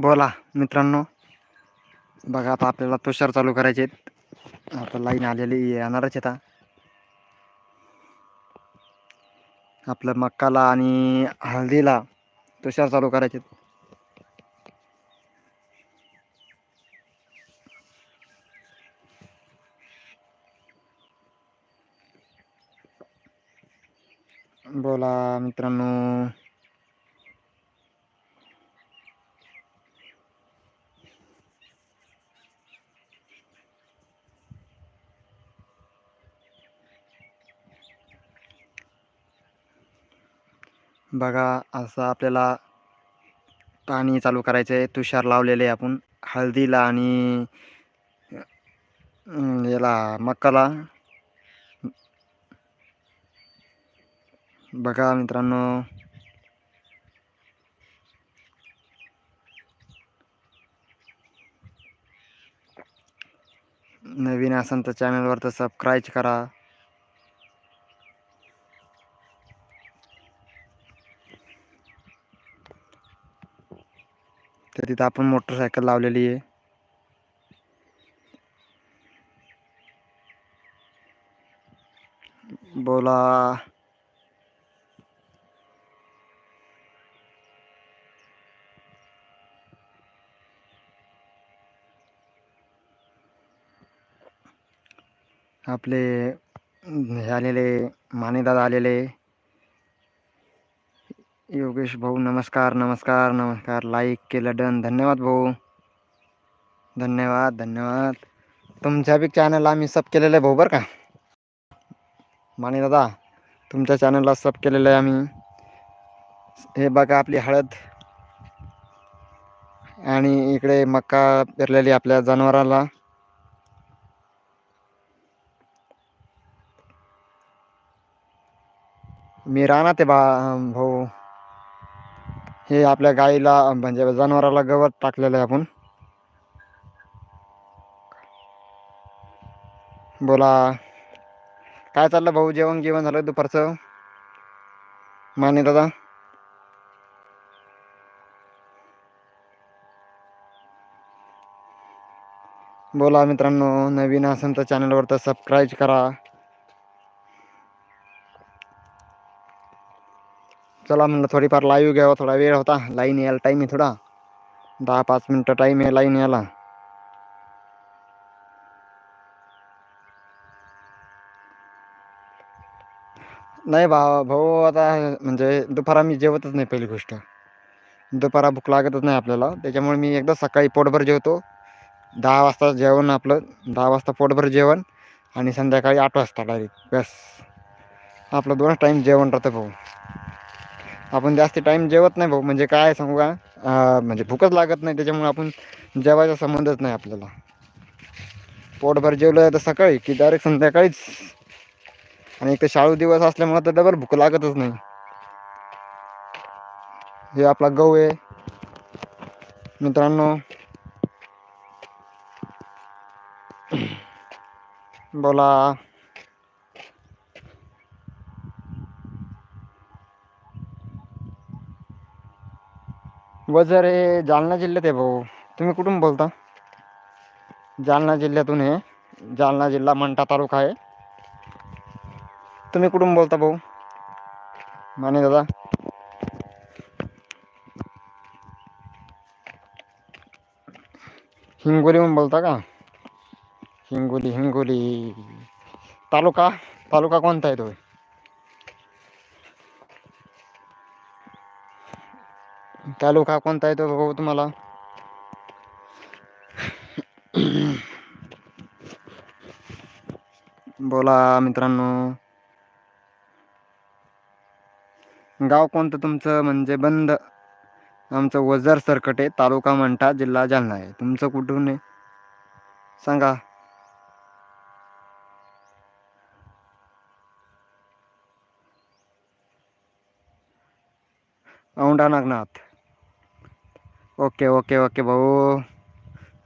बोला मित्रांनो. बघा आता आपल्याला तुषार चालू करायचे आहेत. आता लाईन आलेली येणारच आता. आपलं मक्काला आणि हळदीला तुषार चालू करायचे आहेत. बोला मित्रांनो. बघा असं आपल्याला पाणी चालू करायचं आहे तुषार लावलेले आहे आपण. हळदीला आणि याला मक्काला. बघा मित्रांनो. नवीन असेल तर चॅनलवर तर सबस्क्राईब करा. तिथं आपण मोटरसायकल लावलेली आहे. बोला. आपले हे आलेले मानेदादा आलेले. योगेश भाऊ नमस्कार नमस्कार नमस्कार. लाईक केलं डन धन्यवाद भाऊ. धन्यवाद धन्यवाद. तुमच्या बी चॅनलला आम्ही सब केलेलं आहे भाऊ बरं का? माने दादा तुमच्या चॅनलला सब केलेलं आहे आम्ही. हे बघा आपली हळद. आणि इकडे मका पेरलेली आपल्या जनावराला. मी राहणार ते बा भाऊ. हे आपल्या गाईला म्हणजे जनावराला गवत टाकलेलं आहे आपण. बोला. काय चाललं भाऊ? जेवण जेवण झालं दुपारचं? माने दादा? बोला मित्रांनो नवीन असेल तर चॅनलवर तर सबस्क्राईब करा. चला म्हणलं थोडीफार लाईव्ह घ्यावं थोडा वेळ होता. लाईन यायला टाईम आहे थोडा. दहा पाच मिनटं टाईम आहे लाईन यायला. नाही भाव भाऊ आता म्हणजे दुपारा मी जेवतच नाही पहिली गोष्ट. दुपारा भूक लागतच नाही आपल्याला. त्याच्यामुळे मी एकदा सकाळी पोटभर जेवतो. दहा वाजता जेवण आपलं. दहा वाजता पोटभर जेवण आणि संध्याकाळी आठ वाजता डायरेक्ट बस. आपलं दोनच टाईम जेवण राहतं भाऊ. आपण जास्त टाईम जेवत नाही भाऊ. म्हणजे काय सांगू का? म्हणजे भूकच लागत नाही त्याच्यामुळे आपण जेवायचा संबंधच नाही आपल्याला. पोटभर जेवलं तर सकाळी की डायरेक्ट संध्याकाळीच. आणि एक तर शाळू दिवस असल्यामुळे तर डबल भूक लागतच नाही. हे आपला गहू आहे. मित्रांनो. बोला. वजर हे जालना जिल्ह्यात आहे भाऊ. तुम्ही कुठून बोलता? जालना जिल्ह्यातून हे. जालना जिल्हा मंठा तालुका आहे. तुम्ही कुठून बोलता भाऊ? माने दादा. हिंगोलीहून बोलता का? हिंगोली हिंगोली. तालुका? तालुका कोणता आहे तो? तालुका कोणता येतो भाऊ तुम्हाला. बोला मित्रांनो. गाव कोणतं तुमचं? म्हणजे बंद. आमचं वजर सरकटे तालुका म्हणता जिल्हा जालना आहे. तुमचं कुठून आहे? सांगा. Aundha Nagnath. Okay okay okay भाऊ.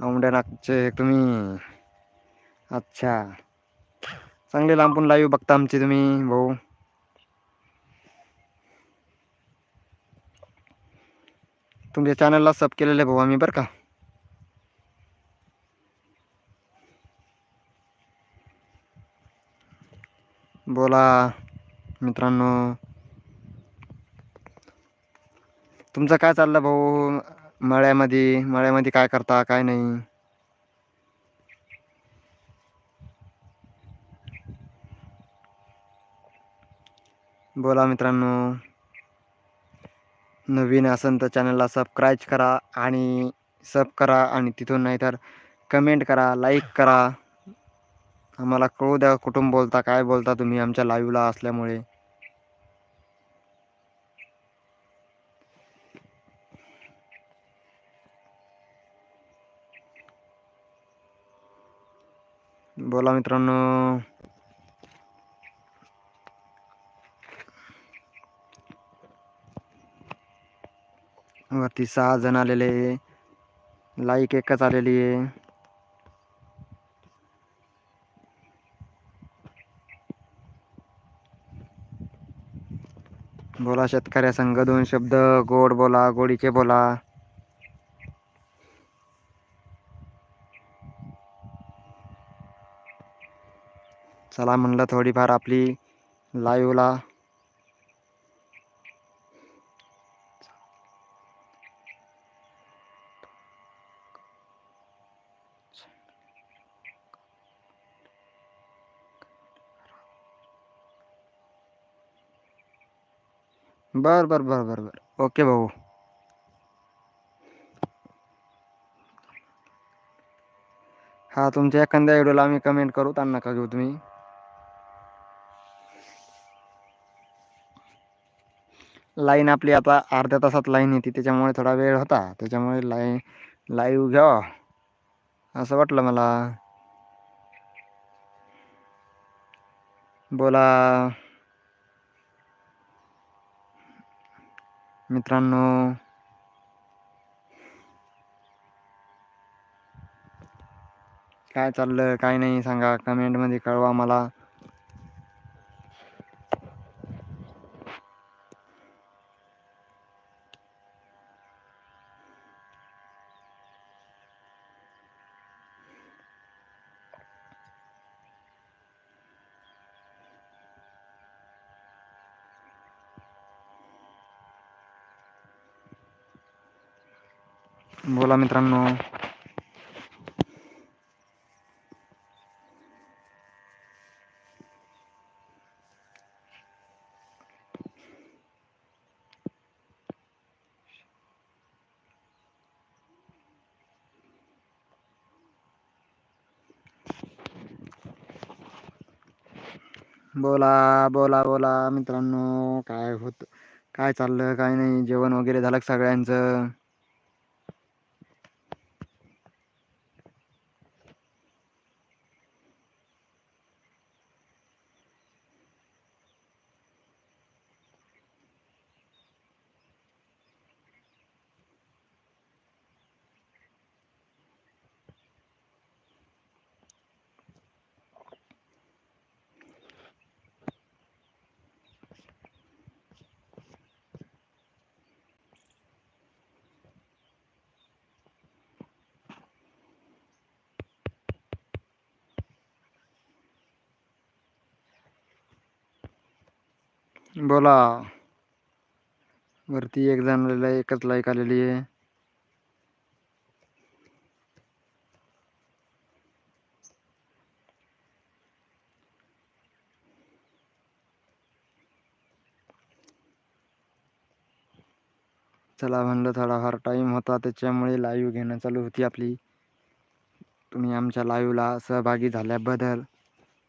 औंढा नागचे तुम्ही. अच्छा. चांगले लांबून लाईव्ह बघता आमची तुम्ही भाऊ. तुमच्या चॅनलला सब केलेलं आहे भाऊ आम्ही बरं का? बोला मित्रांनो. तुमचं काय चाललं भाऊ? मळ्यामध्ये मळ्यामध्ये काय करता काय नाही? बोला मित्रांनो नवीन असेल तर चॅनलला सबस्क्राईब करा आणि सब करा आणि तिथून नाही तर कमेंट करा लाईक करा. आम्हाला कळू द्या कुठून बोलता काय बोलता तुम्ही आमच्या लाईव्हला असल्यामुळे. बोला मित्रांनो. वरती सहा जण आलेले लाईक एकच आलेली आहे. बोला शेतकऱ्या संघ दोन शब्द. गोड बोला गोडीचे बोला. चला म्हणलं थोडीफार आपली लाईव्हला बर बर बर बर बर. ओके भाऊ. हा तुमच्या एखाद्या व्हिडिओला आम्ही कमेंट करू त्यांना नका घेऊ तुम्ही? लाईन आपली आता अर्ध्या तासात लाईन येते त्याच्यामुळे थोडा वेळ होता. त्याच्यामुळे लाईन लाईव्ह घ्यावा असं वाटलं मला. बोला. मित्रांनो. काय चाललं काय नाही सांगा. कमेंटमध्ये कळवा मला. बोला मित्रांनो. बोला बोला बोला मित्रांनो. काय होत काय चाललं काय नाही जेवण वगैरे झालं सगळ्यांचं? बोला. वरती एक जण आलेला आहे एकच लाईक आलेली आहे. चला म्हणलं थोडाफार टाईम होता त्याच्यामुळे लाईव्ह घेणं चालू होती आपली. तुम्ही आमच्या लाईव्हला सहभागी झाल्याबद्दल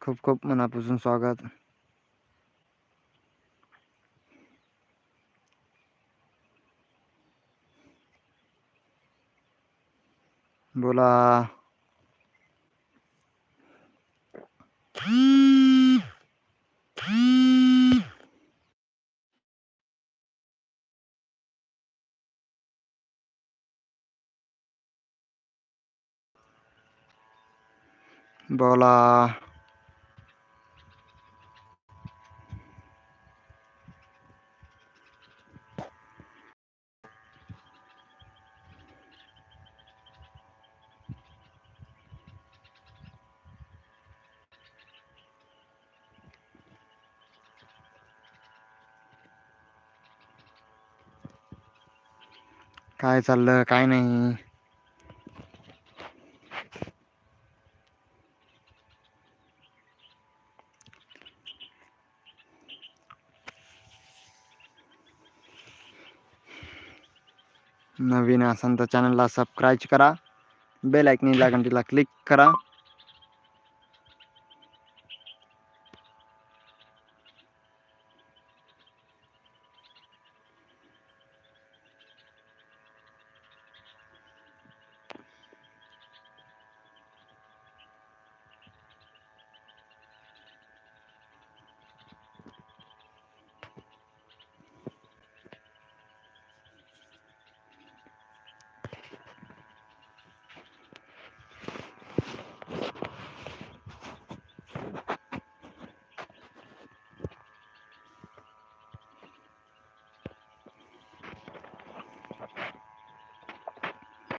खूप खूप मनापासून स्वागत. बोला बोला काय चाललं? काय नाही. नवीन असाल तर चॅनलला सबस्क्राईब करा. बेल ऐकणीला घंटीला क्लिक करा.